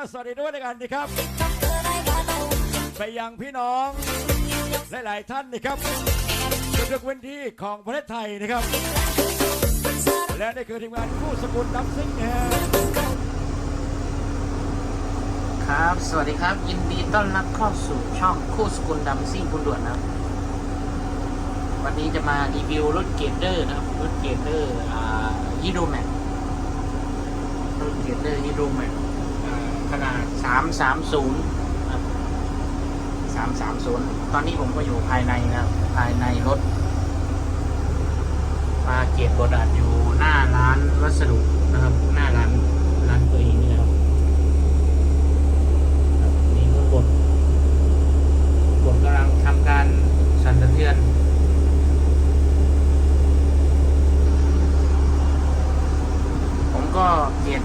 ทานแล้วก็สวัสดีด้วยในกันดีครับ ไปยังพี่น้องหลายๆท่านนะครับทุกๆพื้นที่ของประเทศไทยนะครับ และนี่คือทีมงานคู่สกุลดับซิ่งนะฮะครับ สวัสดีครับ ยินดีต้อนรับเข้าสู่ช่องคู่สกุลดำซิ่งคุณด่วนนะครับ วันนี้จะมารีวิวรถเกตเดอร์นะครับ รถเกตเดอร์อ่ายีโรแมกรถเกตเดอร์ยีโรแมก ขนาด 330ครับ330 ตอนนี้ผมก็อยู่ภายในนะครับ ภายในรถมาเก็บบดอัดอยู่หน้าร้านวัสดุนะครับ หน้าร้านร้านตัวเองนี่นะครับนี่คือบทบทกำลังทำการสั่นสะเทือนผมก็เรียน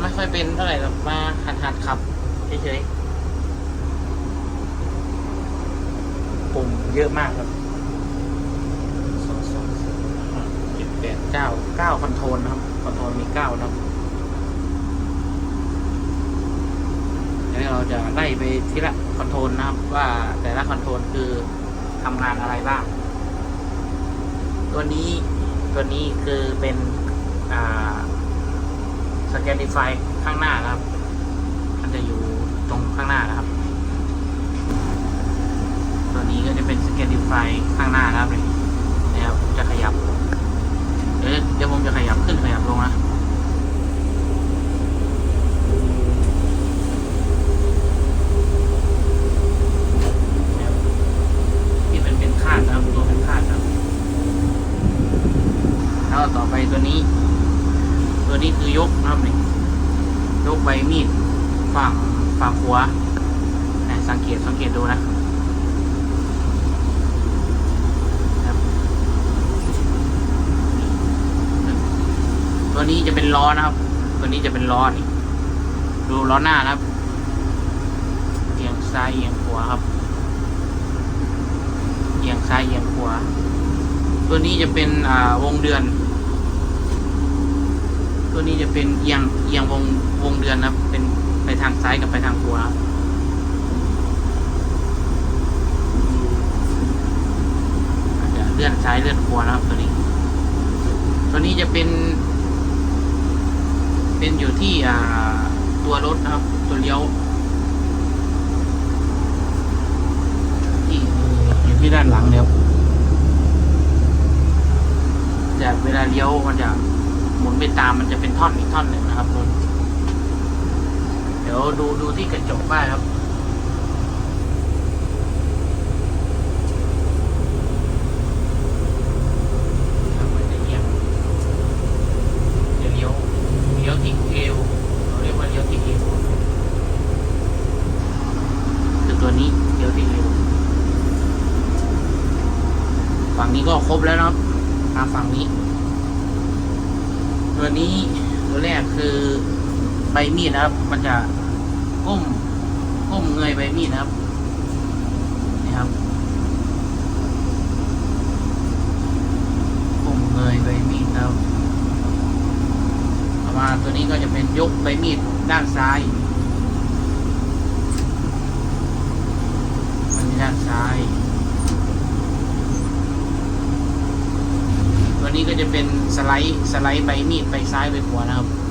ไม่ค่อยเป็นเท่าไหร่หรอกมา ขับเฉยๆปุ่มเยอะมากครับสองสองสามห้าเจ็ดแปดเก้าเก้าคอนโทรลนะครับคอนโทรลมีเก้านะครับเดี๋ยวเราจะไล่ไปทีละคอนโทรลนะครับ ว่าแต่ละคอนโทรลคือทำงานอะไรบ้าง ตัวนี้ตัวนี้คือเป็นอ่าสแกนดิฟายข้างหน้านะครับมัน จะอยู่ตรงข้างหน้านะครับ ตัวนี้ก็จะเป็นสเกลดิฟายข้างหน้านะครับเลยนะครับผมจะขยับเดี๋ยวเดี๋ยวผมจะขยับขึ้นขยับลงนะ ที่เป็นเป็นคาดนะครับตัวเป็นคาดครับแล้วต่อไปตัวนี้ ตัวนี้คือยกนะครับนี่ยกใบมีดฝั่ง ฝั่งขวนะสังเกตสังเกตดูนะตัวนี้จะเป็นล้อนะครับ ตัวนี้จะเป็นล้อนี่ดูล้อหน้านะครับเอียงซ้ายเอียงขวาครับเอียงซ้ายเอียงขวาตัวนี้จะเป็นวงเดือน ตัวนี้จะเป็นเอียงเอียงวงวงเดือนนะครับเป็น ไปทางซ้ายกับไปทางขวาอาจจะเลื่อนซ้ายเลื่อนขวานะครับตัวนี้ ตัวนี้จะเป็น เป็นอยู่ที่อ่าตัวรถนะครับ ตัวเลี้ยวที่อยู่ที่ด้านหลังเนี่ยครับแต่เวลาเลี้ยวมันจะหมุนไปตามมันจะเป็นท่อนอีกท่อนหนึ่งนะครับนนเดี๋ยวดูดูที่กระจกบ้างครับครบมันจะเอียงจะเลี้ยวเลี้ยวทีเอวเราเรียกว่าเลี้ยวทีเอวคือตัวนี้เลี้ยวทีเอวฝั่งนี้ก็ครบแล้วนะครับมาฝั่งนี้ ตัวนี้ตัวแรกคือใบมีดนะครับ มันจะ ก้มก้มเงยใบมีดนะครับนี่ครับก้มเงยใบมีดครับต่อมาตัวนี้ก็จะเป็นยกใบมีดด้านซ้ายมันด้านซ้าย ตัวนี้ก็จะเป็นสไลด์สไลด์ใบมีดไปซ้ายไปขวานะครับ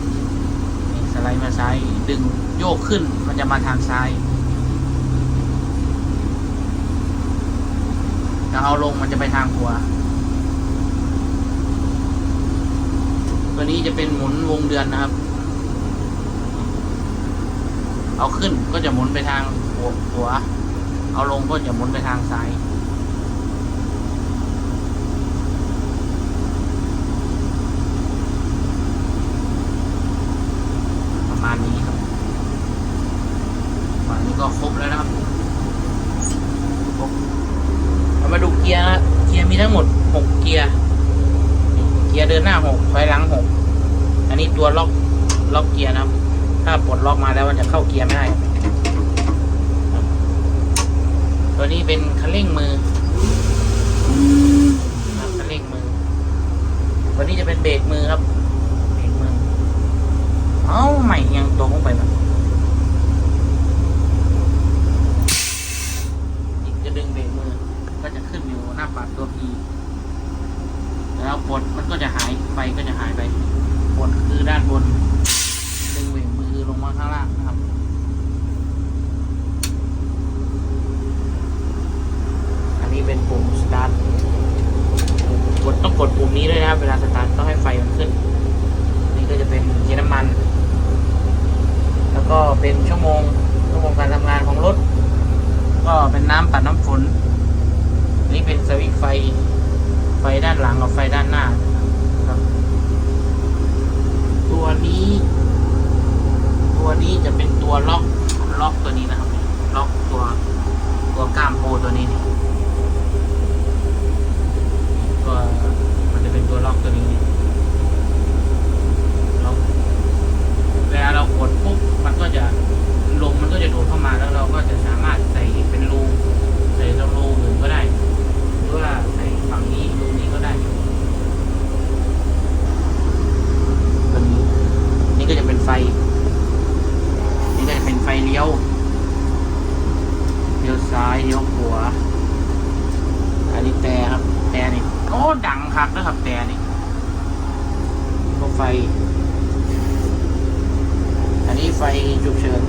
ล์มาซ้าย ดึงโยกขึ้นมันจะมาทางซ้ายถ้าเอาลงมันจะไปทางขวาตัวนี้จะเป็นหมุนวงเดือนนะครับ เอาขึ้นก็จะหมุนไปทางขวา เอาลงก็จะหมุนไปทางซ้าย มาแล้วมันจะเข้าเกียร์ไม่ได้ ตัวนี้เป็นคันเร่งมือคันเร่งมือ ตัวนี้จะเป็นเบรกมือครับ เบรกมือ เอ้าใหม่ยังตักลงไปมั้จะดึงเบรกมือ ก็จะขึ้นอยู่หน้าปัดตัวพีแล้วปดมันก็จะหายไปก็จะหายไปปดคือด้านบนดึงเบรก ข้างล่างนะครับอันนี้เป็นปุ่มสตาร์ทกดต้องกดปุ่มนี้ด้วยนะครับ เวลาสตาร์ทต้องให้ไฟมันขึ้น นี่ก็จะเป็นเกียร์น้ำมัน แล้วก็เป็นชั่วโมงชั่วโมงการทำงานของรถ ก็เป็นน้ำปัดน้ำฝน นี่เป็นสวิตช์ไฟไฟด้านหลังกับไฟด้านหน้าครับ ตัวนี้ ตัวนี้จะเป็นตัวล็อกล็อกตัวนี้นะครับ ล็อกตัวตัวกล้ามโพตัวนี้นี่ก็มันจะเป็นตัวล็อกตัวนี้นี่ล็อกเวลาเรากดปุ๊บมันก็จะลมมันก็จะโดดเข้ามาแล้วเราก็จะสามารถใส่เป็นรูใส่ตรงรูอื่นก็ได้ หรือว่าใส่ฝั่งนี้รูนี้ก็ได้ตัวนี้ นี่ก็จะเป็นไฟ นี่ก็จะเป็นไฟเลี้ยว เลี้ยว ซ้ายเลี้ยวขวาอันนี้แต่ครับแต่นี่โอ้ดังคักนะครับแต่นี่ก็ไฟ อันนี้ไฟฉุกเฉิน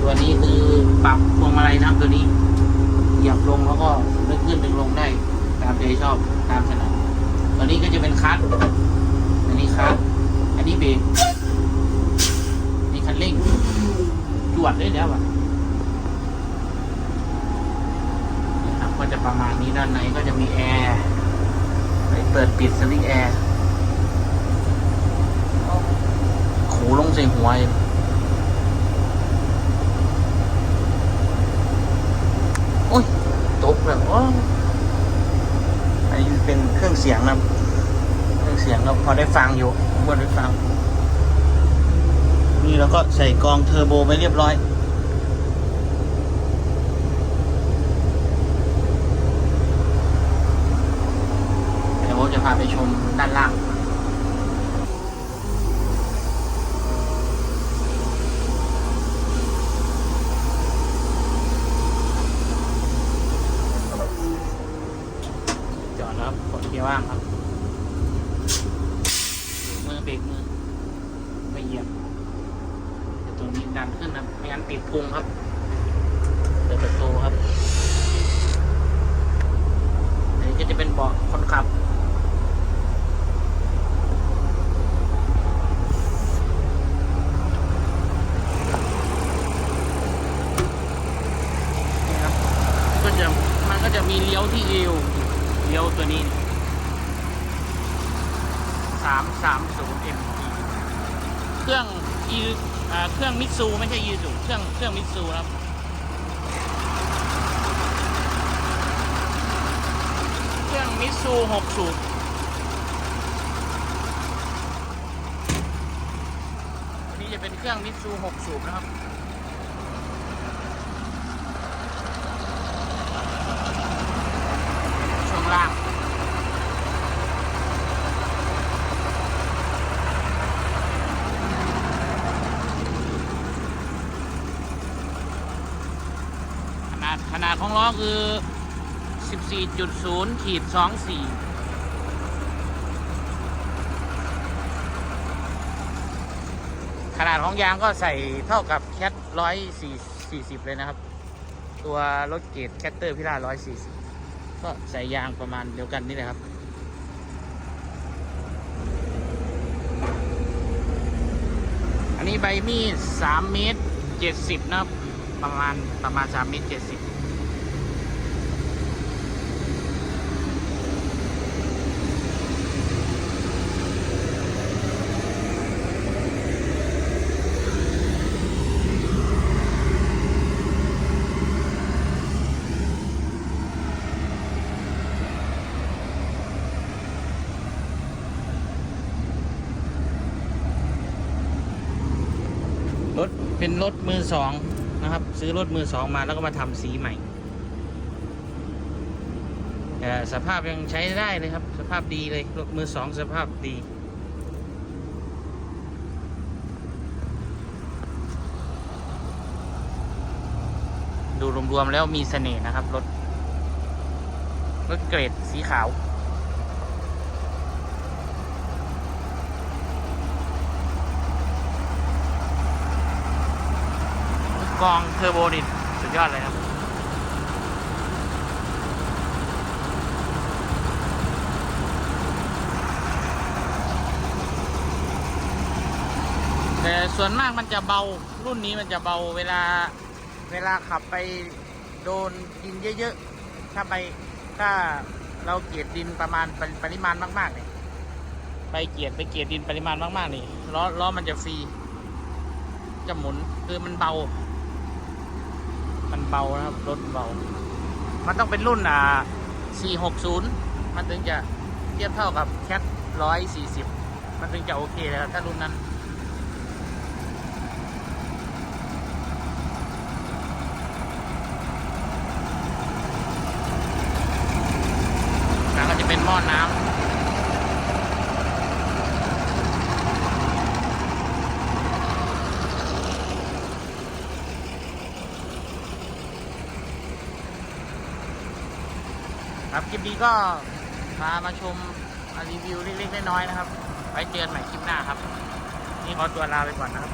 ตัวนี้คือปรับพวงมาลัยนะครับตัวนี้เหยียบลงแล้วก็ดึงขึ้นดึงลงได้ ตามใจชอบตามถนัดตัวนี้ก็จะเป็นคัสอันนี้คัสอันนี้เบรกนี่คันเร่งจวดได้แล้วอะนี่ครับก็จะประมาณนี้ด้านในก็จะมีแอร์ไว้เปิดปิดสวิตช์แอร์ขูลงใส่หัวเลย โอ้ยตกแบบอ้อันนี้เป็นเครื่องเสียงนะเครื่องเสียงเราพอได้ฟังอยู่ผมก็ได้ฟัง นี่เราก็ใส่กองเทอร์โบไปเรียบร้อยเดี๋ยวผมจะพาไปชมด้านล่าง จอดแล้วกดเกียร์ว่างครับเบรกมือเบรกมือไม่เหยียบเดี๋ยวตัวนี้ดันขึ้นนะ ไม่งั้นติดพุงครับ เปิดประตูครับ อันนี้ก็จะเป็นเบาะคนขับ นี่ครับ ก็จะมันก็จะมีเลี้ยวที่เอว เลี้ยวตัวนี้สามสามศูนย์เอ็ม รื่องอีอ่าเครื่องมิตซูไม่ใช่ยีสุเครื่องเครื่องมิตซูครับเครื่องมิตซูหกสูบวันนี้จะเป็นเครื่องมิตซูหกสูบนะครับ ช่วงล่าง ขนาด ของล้อคือ 14.0ขีด24ขนาดของยางก็ใส่เท่ากับแคทร้อยสี่สี่สิบเลยนะครับ ตัวรถเกรดแคตเตอร์พิล่าร้อยสี่สิบก็ใส่ยางประมาณเดียวกันนี่แหละครับอันนี้ใบมีดสามเมตรเจ็ดสิบนะครับประมาณประมาณสามเมตรเจ็ดสิบ รถเป็นรถมือสองนะครับ ซื้อรถมือสองมาแล้วก็มาทำสีใหม่แต่สภาพยังใช้ได้เลยครับ สภาพดีเลยรถมือสองสภาพดีดูรวมๆแล้วมีเสน่ห์นะครับรถรถเกรดสีขาว กองเทอร์โบนี่สุดยอดเลยครับ แต่ส่วนมากมันจะเบารุ่นนี้มันจะเบาเวลาเวลาขับไปโดนดินเยอะๆ ถ้าไปถ้าเราเกียดดินประมาณปริปริมาณมากๆเนี่ยไปเกียดไปเกียดดินปริมาณมากๆนี่ล้อล้อมันจะฟรีจะหมุนคือมันเบา มันเบานะครับ รถเบา มันต้องเป็นรุ่นอ่า460 มันถึงจะเทียบเท่ากับแคท140 มันถึงจะโอเคเลยครับถ้ารุ่นนั้น แล้วก็จะเป็นหม้อน้ำ ครับคลิปนี้ก็พามาชมรีวิวเล็กๆน้อยๆนะครับ ไว้เจอกันใหม่คลิปหน้าครับ นี่ขอตัวลาไปก่อนนะครับ